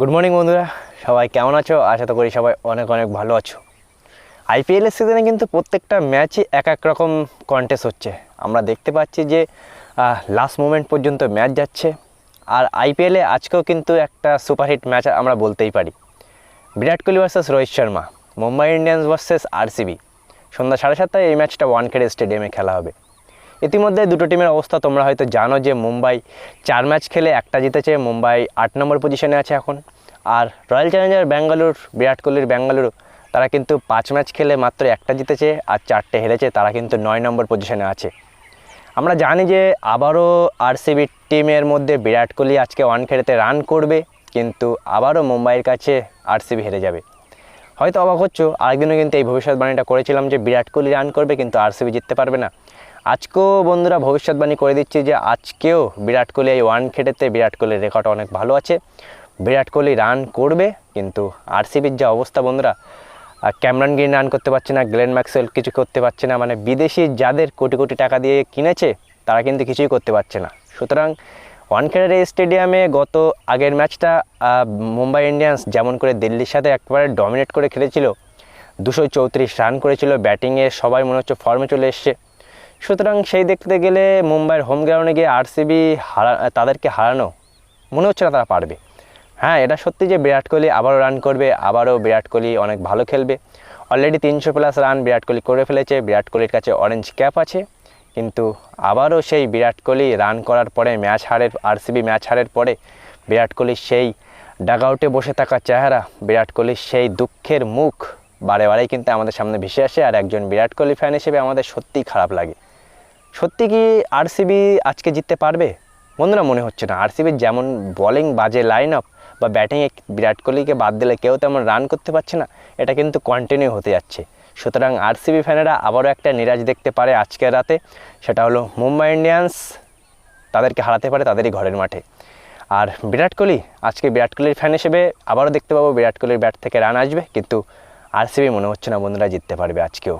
Good morning বন্ধুরা। সবাই কেমন আছো? আশা তো করি সবাই অনেক অনেক ভালো আছো। আইপিএলের সিজনে কিন্তু প্রত্যেকটা ম্যাচই এক এক রকম কন্টেস্ট হচ্ছে। আমরা দেখতে পাচ্ছি যে লাস্ট মোমেন্ট পর্যন্ত ম্যাচ যাচ্ছে। আর আইপিএলে আজকেও কিন্তু একটা সুপারহিট ম্যাচ আমরা বলতেই পারি। Virat Kohli versus Rohit Sharma, Mumbai Indians versus RCB সন্ধ্যা সাড়ে সাতটায় এই ম্যাচটা ওয়ানখেড়ে স্টেডিয়ামে খেলা হবে। ইতিমধ্যে দুটো টিমের অবস্থা তোমরা হয়তো জানো যে মুম্বাই চার ম্যাচ খেলে একটা জিতেছে, মুম্বাই আট নম্বর পজিশনে আছে এখন। আর রয়্যাল চ্যালেঞ্জার ব্যাঙ্গালোর, বিরাট কোহলির ব্যাঙ্গালুরু, তারা কিন্তু পাঁচ ম্যাচ খেলে মাত্র একটা জিতেছে আর চারটে হেরেছে, তারা কিন্তু নয় নম্বর পজিশনে আছে। আমরা জানি যে আবারও আরসিবি টিমের মধ্যে বিরাট কোহলি আজকে ওয়ান খেড়েতে রান করবে, কিন্তু আবারও মুম্বাইয়ের কাছে আরসিবি হেরে যাবে। হয়তো অবাক হচ্ছ, আরেকদিনও কিন্তু এই ভবিষ্যৎবাণীটা করেছিলাম যে বিরাট কোহলি রান করবে, কিন্তু আরসিবি জিততে পারবে না। আজকেও বন্ধুরা ভবিষ্যৎবাণী করে দিচ্ছি যে আজকেও বিরাট কোহলি এই ওয়ান খেটেতে বিরাট কোহলির রেকর্ড অনেক ভালো আছে। বিরাট কোহলি রান করবে, কিন্তু আরসিবির যা অবস্থা বন্ধুরা ক্যামরন গ্রিন রান করতে পারছে না, গ্লেন ম্যাক্সওয়েল কিছু করতে পারছে না মানে বিদেশি যাদের কোটি কোটি টাকা দিয়ে কিনেছে, তারা কিন্তু কিছুই করতে পারছে না। সুতরাং ওয়ানখেড়ের এই স্টেডিয়ামে গত আগের ম্যাচটা মুম্বাই ইন্ডিয়ান্স যেমন করে দিল্লির সাথে একবারে ডমিনেট করে খেলেছিল, দুশো চৌত্রিশ রান করেছিল, ব্যাটিংয়ে সবাই মনে হচ্ছে ফর্মে চলে এসছে। সুতরাং সেই দেখতে গেলে মুম্বাইয়ের হোম গ্রাউন্ডে গিয়ে আরসিবি হারা, তাদেরকে হারানো মনে হচ্ছে না তারা পারবে। হ্যাঁ এটা সত্যি যে বিরাট কোহলি আবারও রান করবে, আবারও বিরাট কোহলি অনেক ভালো খেলবে। অলরেডি তিনশো প্লাস রান বিরাট কোহলি করে ফেলেছে, বিরাট কোহলির কাছে অরেঞ্জ ক্যাপ আছে। কিন্তু আবারও সেই বিরাট কোহলি রান করার পরে ম্যাচ হারের আরসিবি ম্যাচ হারের পরে বিরাট কোহলির সেই ডাগআউটে বসে থাকা চেহারা, বিরাট কোহলির সেই দুঃখের মুখ বারে বারেই কিন্তু আমাদের সামনে ভেসে আসে। আর একজন বিরাট কোহলি ফ্যান হিসেবে আমাদের সত্যিই খারাপ লাগে। সত্যি কি আরসিবি আজকে জিততে পারবে? বন্ধুরা, মনে হচ্ছে না। আরসিবির যেমন বোলিং বাজে লাইন আপ বা ব্যাটিংয়ে বিরাট কোহলিকে বাদ দিলে কেউ তেমন রান করতে পারছে না, এটা কিন্তু কন্টিনিউ হতে যাচ্ছে। সুতরাং আরসিবি ফ্যানেরা আবারও একটা নিরাজ দেখতে পারে আজকের রাতে। সেটা হলো মুম্বাই ইন্ডিয়ান্স, তাদেরকে হারাতে পারে তাদেরই ঘরের মাঠে। আর বিরাট কোহলি, আজকে বিরাট কোহলির ফ্যান হিসেবে আবারও দেখতে পাবো বিরাট কোহলির ব্যাট থেকে রান আসবে। কিন্তু আরসিবি মনে হচ্ছে না বন্ধুরা জিততে পারবে আজকেও।